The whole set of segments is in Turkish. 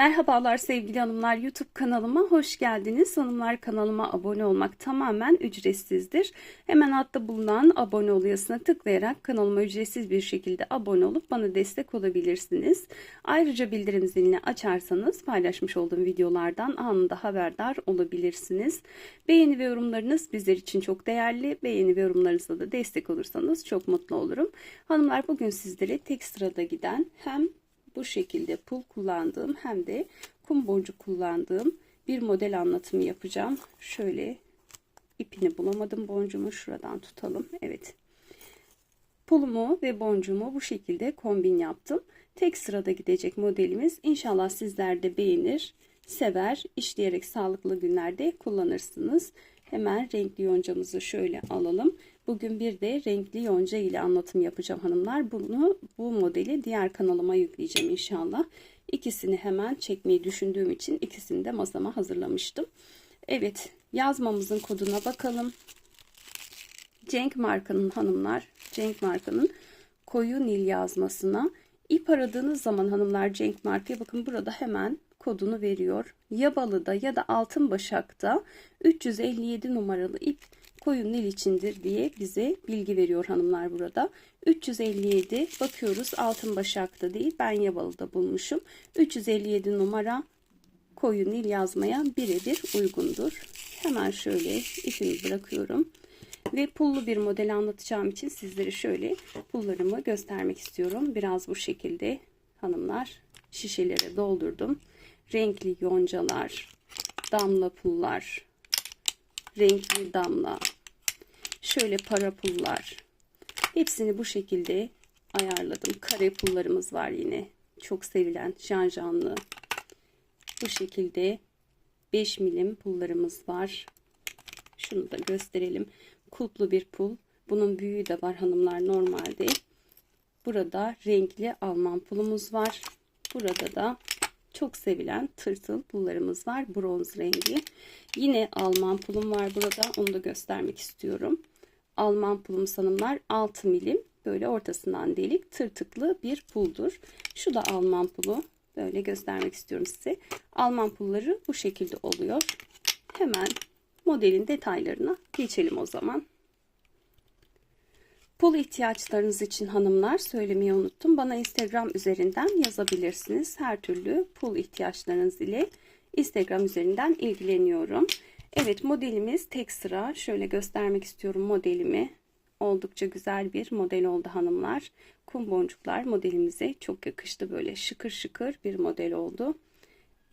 Merhabalar sevgili hanımlar YouTube kanalıma hoş geldiniz. Hanımlar kanalıma abone olmak tamamen ücretsizdir. Hemen altta bulunan abone oluyoruna tıklayarak kanalıma ücretsiz bir şekilde abone olup bana destek olabilirsiniz. Ayrıca bildirim zilini açarsanız paylaşmış olduğum videolardan anında haberdar olabilirsiniz. Beğeni ve yorumlarınız bizler için çok değerli. Beğeni ve yorumlarınızla da destek olursanız çok mutlu olurum. Hanımlar bugün sizlere tek sırada giden hem bu şekilde pul kullandığım hem de kum boncuk kullandığım bir model anlatımı yapacağım. Şöyle ipini bulamadım boncuğumu şuradan tutalım. Evet. Pulumu ve boncuğumu bu şekilde kombin yaptım. Tek sırada gidecek modelimiz. İnşallah sizler de beğenir, sever, işleyerek sağlıklı günlerde kullanırsınız. Hemen renkli yoncamızı şöyle alalım. Bugün bir de renkli yonca ile anlatım yapacağım hanımlar. Bunu bu modeli diğer kanalıma yükleyeceğim inşallah. İkisini hemen çekmeyi düşündüğüm için ikisini de masama hazırlamıştım. Evet yazmamızın koduna bakalım. Cenk markanın hanımlar, Cenk markanın koyu nil yazmasına ip aradığınız zaman hanımlar Cenk markaya bakın burada hemen kodunu veriyor. Yabalı'da ya da Altın Başak'ta 357 numaralı ip koyun nil içindir diye bize bilgi veriyor hanımlar burada. 357 bakıyoruz Altın Başak'ta değil ben Yabalı'da bulmuşum. 357 numara koyun nil yazmaya birebir uygundur. Hemen şöyle ipimi bırakıyorum. Ve pullu bir model anlatacağım için sizlere şöyle pullarımı göstermek istiyorum. Biraz bu şekilde hanımlar şişelere doldurdum renkli yoncalar, damla pullar, renkli damla, şöyle para pullar. Hepsini bu şekilde ayarladım. Kare pullarımız var yine. Çok sevilen janjanlı. Bu şekilde 5 milim pullarımız var. Şunu da gösterelim. Kulplu bir pul. Bunun büyüğü de var hanımlar normalde. Burada renkli Alman pulumuz var. Burada da çok sevilen tırtıl pullarımız var. Bronz rengi. Yine Alman pulum var burada. Onu da göstermek istiyorum. Alman pulum sanımlar 6 milim. Böyle ortasından delik tırtıklı bir puldur. Şu da Alman pulu. Böyle göstermek istiyorum size. Alman pulları bu şekilde oluyor. Hemen modelin detaylarına geçelim o zaman. Pul ihtiyaçlarınız için hanımlar söylemeyi unuttum. Bana Instagram üzerinden yazabilirsiniz. Her türlü pul ihtiyaçlarınız ile Instagram üzerinden ilgileniyorum. Evet modelimiz tek sıra. Şöyle göstermek istiyorum modelimi. Oldukça güzel bir model oldu hanımlar. Kum boncuklar modelimize çok yakıştı. Böyle şıkır şıkır bir model oldu.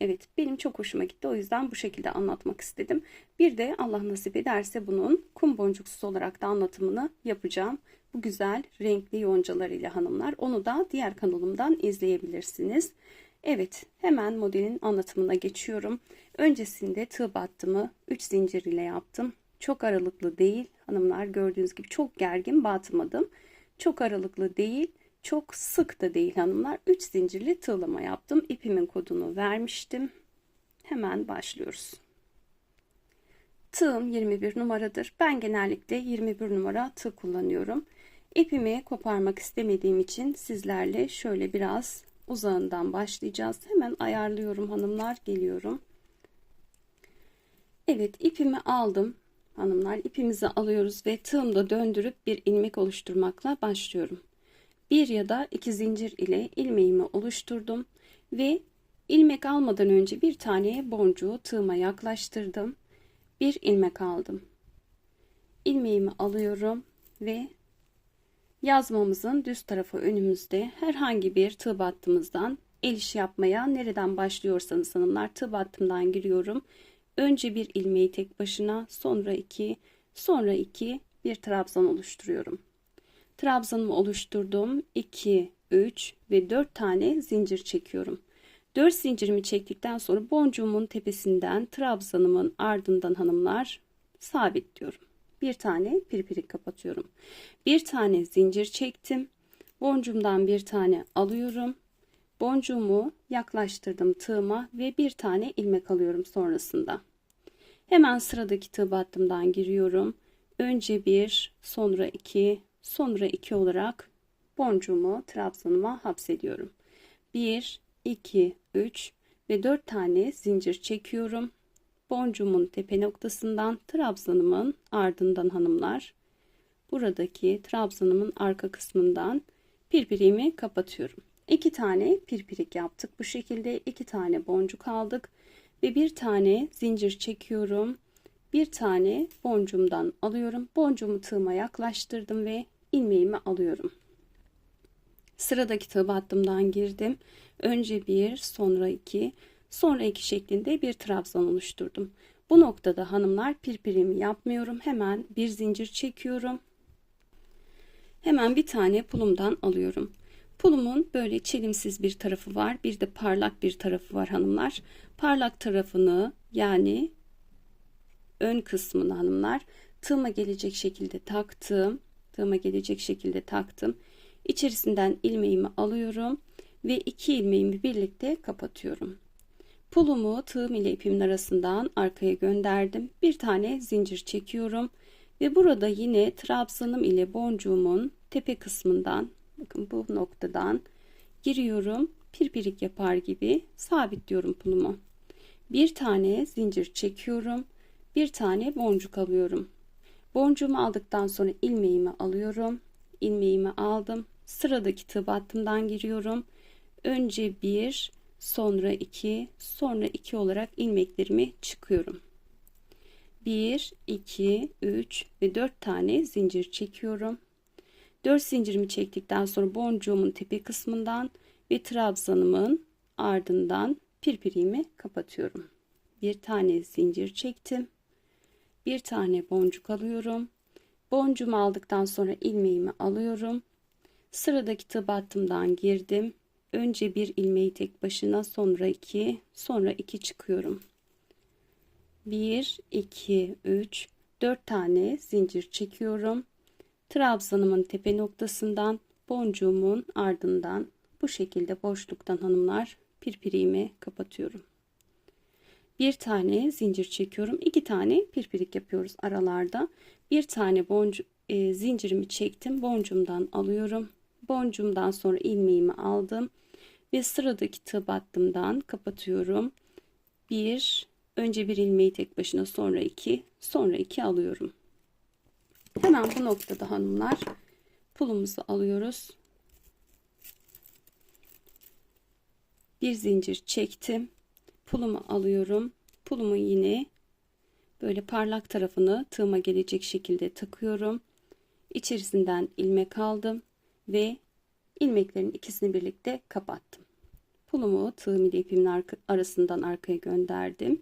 Evet benim çok hoşuma gitti. O yüzden bu şekilde anlatmak istedim. Bir de Allah nasip ederse bunun kum boncuksuz olarak da anlatımını yapacağım. Bu güzel renkli yoncalarıyla hanımlar. Onu da diğer kanalımdan izleyebilirsiniz. Evet hemen modelin anlatımına geçiyorum. Öncesinde tığ battımı 3 zincir ile yaptım. Çok aralıklı değil hanımlar gördüğünüz gibi çok gergin batmadım. Çok aralıklı değil çok sık da değil hanımlar. 3 zincirli tığlama yaptım. İpimin kodunu vermiştim. Hemen başlıyoruz. Tığım 21 numaradır. Ben genellikle 21 numara tığ kullanıyorum. İpimi koparmak istemediğim için sizlerle şöyle biraz uzağından başlayacağız. Hemen ayarlıyorum hanımlar. Geliyorum. Evet ipimi aldım. Hanımlar ipimizi alıyoruz ve tığımda döndürüp bir ilmek oluşturmakla başlıyorum bir ya da iki zincir ile ilmeğimi oluşturdum ve ilmek almadan önce bir tane boncuğu tığıma yaklaştırdım. Bir ilmek aldım. İlmeğimi alıyorum ve yazmamızın düz tarafı önümüzde herhangi bir tığ battımızdan el işi yapmaya nereden başlıyorsanız hanımlar tığ battımdan giriyorum. Önce bir ilmeği tek başına sonra iki sonra iki bir trabzan oluşturuyorum trabzanımı oluşturdum. 2, 3 ve 4 tane zincir çekiyorum. 4 zincirimi çektikten sonra boncuğumun tepesinden trabzanımın ardından hanımlar sabitliyorum. Bir tane pirpirik kapatıyorum. Bir tane zincir çektim. Boncuğumdan bir tane alıyorum. Boncuğumu yaklaştırdım tığıma ve bir tane ilmek alıyorum sonrasında. Hemen sıradaki tığ battımdan giriyorum. Önce bir, sonra iki, Sonra 2 olarak boncuğumu trabzanıma hapsediyorum. 1, 2, 3 ve 4 tane zincir çekiyorum. Boncuğumun tepe noktasından trabzanımın ardından hanımlar buradaki trabzanımın arka kısmından pirpirimi kapatıyorum. 2 tane pirpirik yaptık. Bu şekilde 2 tane boncuk aldık ve bir tane zincir çekiyorum. Bir tane boncuğumdan alıyorum. Boncuğumu tığıma yaklaştırdım ve ilmeğimi alıyorum. Sıradaki tığ battımdan girdim. Önce bir, sonra iki, sonra iki şeklinde bir trabzan oluşturdum. Bu noktada hanımlar pirpirimi yapmıyorum. Hemen bir zincir çekiyorum. Hemen bir tane pulumdan alıyorum. Pulumun böyle çelimsiz bir tarafı var. Bir de parlak bir tarafı var hanımlar. Parlak tarafını yani ön kısmını hanımlar tığıma gelecek şekilde taktım. Tığıma gelecek şekilde taktım. İçerisinden ilmeğimi alıyorum ve iki ilmeğimi birlikte kapatıyorum. Pulumu tığım ile ipimin arasından arkaya gönderdim. Bir tane zincir çekiyorum ve burada yine trabzanım ile boncuğumun tepe kısmından bakın bu noktadan giriyorum. Pirpirik yapar gibi sabitliyorum pulumu. Bir tane zincir çekiyorum. Bir tane boncuk alıyorum. Boncuğumu aldıktan sonra ilmeğimi alıyorum. İlmeğimi aldım. Sıradaki tığ battımdan giriyorum. Önce bir, sonra iki, sonra iki olarak ilmeklerimi çıkıyorum. 1, 2, 3 ve 4 tane zincir çekiyorum. 4 zincirimi çektikten sonra boncuğumun tepe kısmından ve trabzanımın ardından pirpirimi kapatıyorum. Bir tane zincir çektim. Bir tane boncuk alıyorum. Boncuğumu aldıktan sonra ilmeğimi alıyorum. Sıradaki tığ battımdan girdim. Önce bir ilmeği tek başına sonra iki sonra iki çıkıyorum. 1 2 3 4 tane zincir çekiyorum. Trabzanımın tepe noktasından boncuğumun ardından bu şekilde boşluktan hanımlar pirpiriğimi kapatıyorum. Bir tane zincir çekiyorum. iki tane pirpirik yapıyoruz aralarda. Bir tane boncu e, zincirimi çektim. Boncuğumdan alıyorum. Boncuğumdan sonra ilmeğimi aldım ve sıradaki tığ battımdan kapatıyorum. Bir, önce bir ilmeği tek başına sonra iki, sonra iki alıyorum. Hemen bu noktada hanımlar pulumuzu alıyoruz. Bir zincir çektim. Pulumu alıyorum. Pulumu yine böyle parlak tarafını tığıma gelecek şekilde takıyorum. İçerisinden ilmek aldım ve ilmeklerin ikisini birlikte kapattım. Pulumu tığım ile ipimin arasından arkaya gönderdim.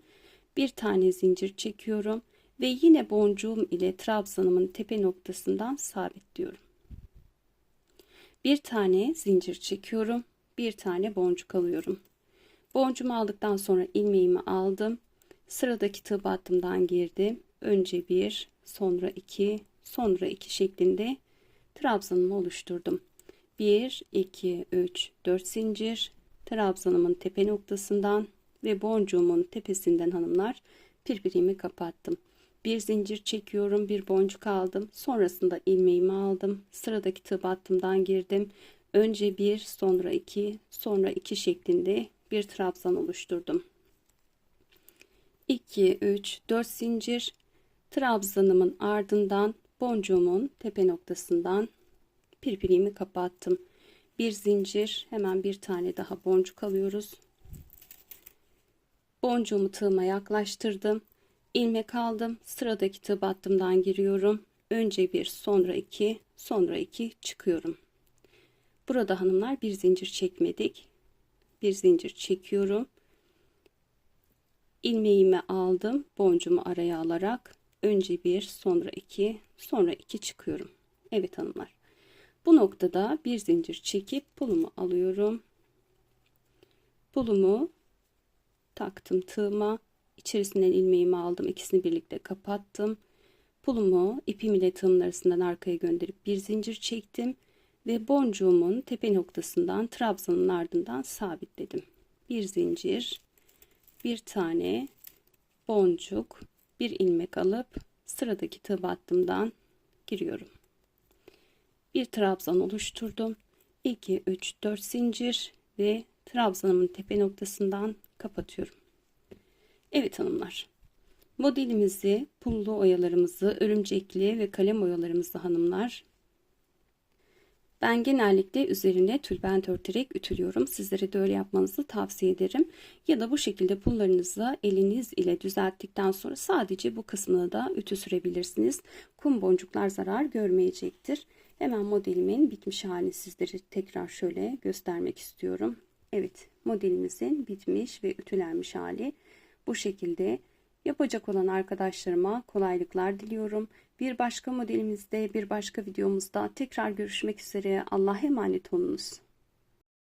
Bir tane zincir çekiyorum ve yine boncuğum ile trabzanımın tepe noktasından sabitliyorum. Bir tane zincir çekiyorum. Bir tane boncuk alıyorum. Boncuğumu aldıktan sonra ilmeğimi aldım. Sıradaki tığ battımdan girdim. Önce bir, sonra iki, sonra iki şeklinde trabzanımı oluşturdum. 1, 2, 3, 4 zincir trabzanımın tepe noktasından ve boncuğumun tepesinden hanımlar birbirimi kapattım. Bir zincir çekiyorum, bir boncuk aldım. Sonrasında ilmeğimi aldım. Sıradaki tığ battımdan girdim. Önce bir, sonra iki, sonra iki şeklinde bir trabzan oluşturdum. 2, 3, 4 zincir trabzanımın ardından boncuğumun tepe noktasından pirpirimi kapattım. Bir zincir hemen bir tane daha boncuk alıyoruz. Boncuğumu tığıma yaklaştırdım. ilmek aldım. Sıradaki tığ battımdan giriyorum. Önce bir sonra iki sonra iki çıkıyorum. Burada hanımlar bir zincir çekmedik. Bir zincir çekiyorum. ilmeğimi aldım. Boncuğumu araya alarak önce bir sonra iki sonra iki çıkıyorum. Evet hanımlar. Bu noktada bir zincir çekip pulumu alıyorum. Pulumu taktım tığıma. İçerisinden ilmeğimi aldım. İkisini birlikte kapattım. Pulumu ipim ile tığımın arasından arkaya gönderip bir zincir çektim ve boncuğumun tepe noktasından trabzanın ardından sabitledim. Bir zincir, bir tane boncuk, bir ilmek alıp sıradaki tığ battımdan giriyorum bir trabzan oluşturdum. 2 3 4 zincir ve trabzanımın tepe noktasından kapatıyorum. Evet hanımlar. Modelimizi, pullu oyalarımızı, örümcekli ve kalem oyalarımızı hanımlar ben genellikle üzerine tülbent örterek ütülüyorum. Sizlere de öyle yapmanızı tavsiye ederim. Ya da bu şekilde pullarınızı eliniz ile düzelttikten sonra sadece bu kısmına da ütü sürebilirsiniz. Kum boncuklar zarar görmeyecektir. Hemen modelimin bitmiş halini sizlere tekrar şöyle göstermek istiyorum. Evet modelimizin bitmiş ve ütülenmiş hali bu şekilde. Yapacak olan arkadaşlarıma kolaylıklar diliyorum. Bir başka modelimizde, bir başka videomuzda tekrar görüşmek üzere. Allah'a emanet olunuz.